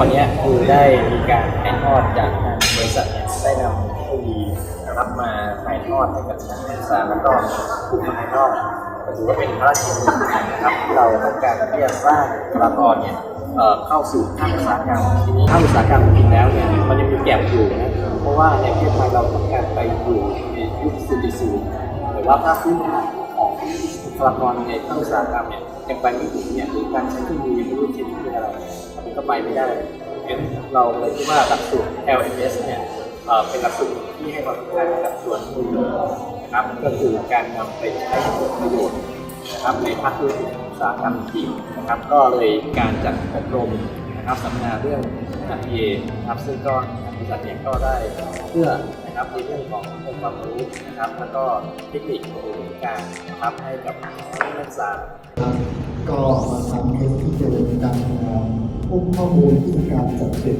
วันนี้คือได้มีการถ่ายทอดจากทางบริษัทเนี่ยได้นำเทคโนโลยีนะครับมาถ่ายทอดให้กับทางนักศึกษาแล้วก็กลุ่มภายนอกก็ถือว่าเป็นพระราชกิจนะครับที่เราต้องการที่จะสร้างบุคลากรเนี่ยเข้าสู่ภาคอุตสาหกรรมทีนี้ภาคอุตสาหกรรมจริงแล้วเนี่ยมันยังมีแก็บอยู่นะเพราะว่าในประเทศไทยเราต้องการไปอยู่ในยุค4.0แต่ว่าภาคพื้นฐานของบุคลากรในภาคอุตสาหกรรมเนี่ยยังไปไม่ถึงเนี่ยหรือการใช้เทคโน โลยีไม่รู้ที่คืออะไรอันก็ไปไม่ได้งั้นเราเลยคิดว่าหลักสูตร LMS เนี่ยเป็นหลักสูตรที่ให้ความสำคัญกับส่วนมือนะครับ ก็คือการนำไปใช้เกิดประโยชน์นะครับในภาคธุรกิจอุตสาหกรรมจริงนะครับ ก็เลยการจัดอบรมนะครับสัมมนาเรื่อง RPA นะครับซึ่งก็บริษัทเนี่ยก็ได้เพื่อนะครับในเรื่องขององค์ความรู้นะครับ แล้วก็เทคนิคหรือการนะครับให้กับนักศึกษาครับก็มาทำเคสที่เป็น การทำงานพวกข้อมูลที่มีการจัดเก็บ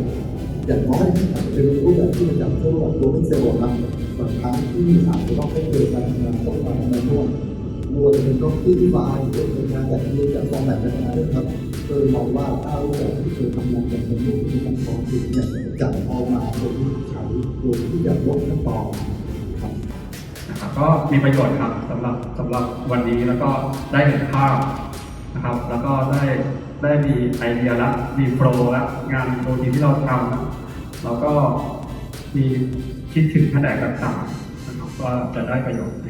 อย่างน้อยจจะเป็นรูปแบบที่เป็นแบบรูปแบบโรบินเซลล์ครับบางครั้งที่อาจจะต้องให้เกิดการทำงานต้องการทำงานร่วมรวมเป็นก็ที่ไฟล์เป็นงานแบบนี้จากฟอร์แมตต่างๆนะครับโดยมองว่าถ้ารูปแบบที่เคยทำงานแบบเป็นรูปที่มันพร้อมที่เนี่ยจะเอามาโดยที่ใช้โดยที่จะลดขั้นตอนนะครับก็มีประโยชน์ครับสำหรับสำหรับวันนี้แล้วก็ได้เห็นภาพ แล้วก็ได้ได้มีไอเดียและมีโปรและงานโปรทีที่เราทำแล้วก็มีคิดถึงแผนกต่างๆนะครับว่าจะได้ประโยชน์ใน